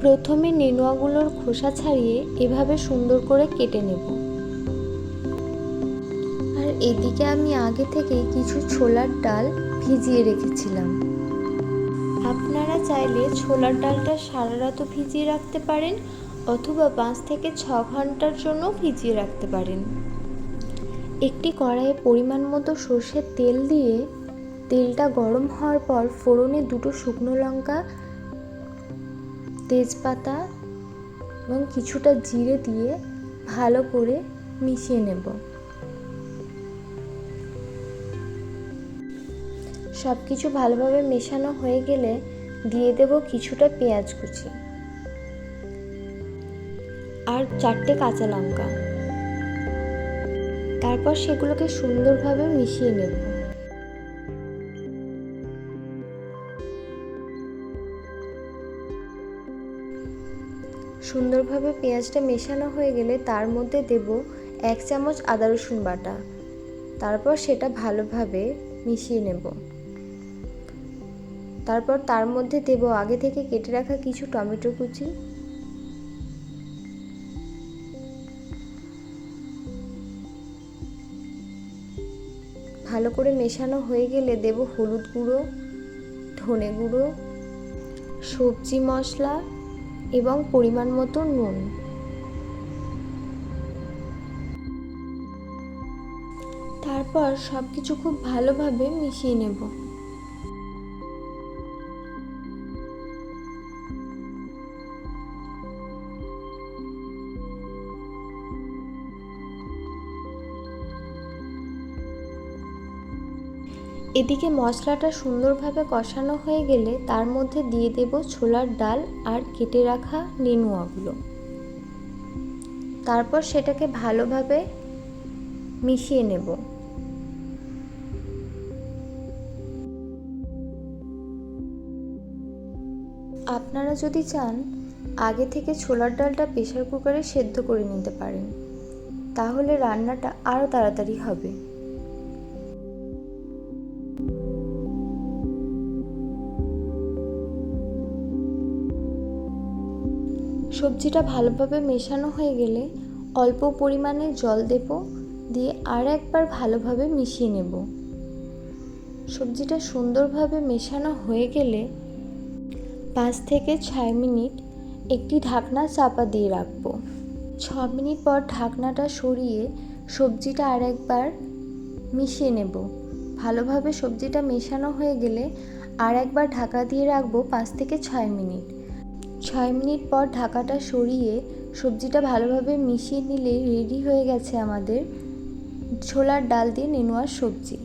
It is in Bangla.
প্রথমে নেনুয়াগুলোর খোসা ছাড়িয়ে এভাবে সুন্দর করে কেটে নেব। আর এদিকে আমি আগে থেকে কিছু ছোলার ডাল ভিজিয়ে রেখেছিলাম। আপনারা চাইলে ছোলার ডালটা সারা রাতও ভিজিয়ে রাখতে পারেন অথবা পাঁচ থেকে ছ ঘণ্টার জন্য ভিজিয়ে রাখতে পারেন। একটি কড়াইয়ে পরিমাণ মতো সর্ষের তেল দিয়ে তেলটা গরম হওয়ার পর ফোড়নে দুটো শুকনো লঙ্কা তেজপাতা এবং কিছুটা জিরে দিয়ে ভালো করে মিশিয়ে নেব। সব কিছু ভালোভাবে মেশানো হয়ে গেলে দিয়ে দেব কিছুটা পেঁয়াজ কুচি আর চারটে কাঁচা লঙ্কা। তারপর সেগুলোকে সুন্দরভাবে মিশিয়ে নেব। সুন্দরভাবে পেঁয়াজটা মেশানো হয়ে গেলে তার মধ্যে দেব এক চামচ আদা রসুন বাটা। তারপর সেটা ভালোভাবে মিশিয়ে নেব। তারপর তার মধ্যে দেব আগে থেকে কেটে রাখা কিছু টমেটো কুচি। ভালো করে মেশানো হয়ে গেলে দেব হলুদ গুঁড়ো, ধনে গুঁড়ো, সবজি মশলা এবং পরিমাণ মতো নুন। তারপর সব কিছু খুব ভালোভাবে মিশিয়ে নেব। এদিকে মশলাটা সুন্দরভাবে কষানো হয়ে গেলে তার মধ্যে দিয়ে দেব ছোলার ডাল আর কেটে রাখা নেনুয়াগুলো। তারপর সেটাকে ভালোভাবে মিশিয়ে নেব। আপনারা যদি চান, আগে থেকে ছোলার ডালটা প্রেশার কুকারে সেদ্ধ করে নিতে পারেন। তাহলে রান্নাটা আরও তাড়াতাড়ি হবে। সবজিটা ভালোভাবে মেশানো হয়ে গেলে অল্প পরিমাণে জল দেব, দিয়ে আর একবার ভালোভাবে মিশিয়ে নেব। সবজিটা সুন্দরভাবে মেশানো হয়ে গেলে পাঁচ থেকে ছয় মিনিট একটি ঢাকনা চাপা দিয়ে রাখব। ছ মিনিট পর ঢাকনাটা সরিয়ে সবজিটা আর একবার মিশিয়ে নেব। ভালোভাবে সবজিটা মেশানো হয়ে গেলে আর একবার ঢাকা দিয়ে রাখব পাঁচ থেকে ছয় মিনিট। ছয় মিনিট পর ঢাকাটা সরিয়ে সবজিটা ভালোভাবে মিশিয়ে নিলে রেডি হয়ে গেছে আমাদের ছোলার ডাল দিয়ে নেনুয়ার সবজি।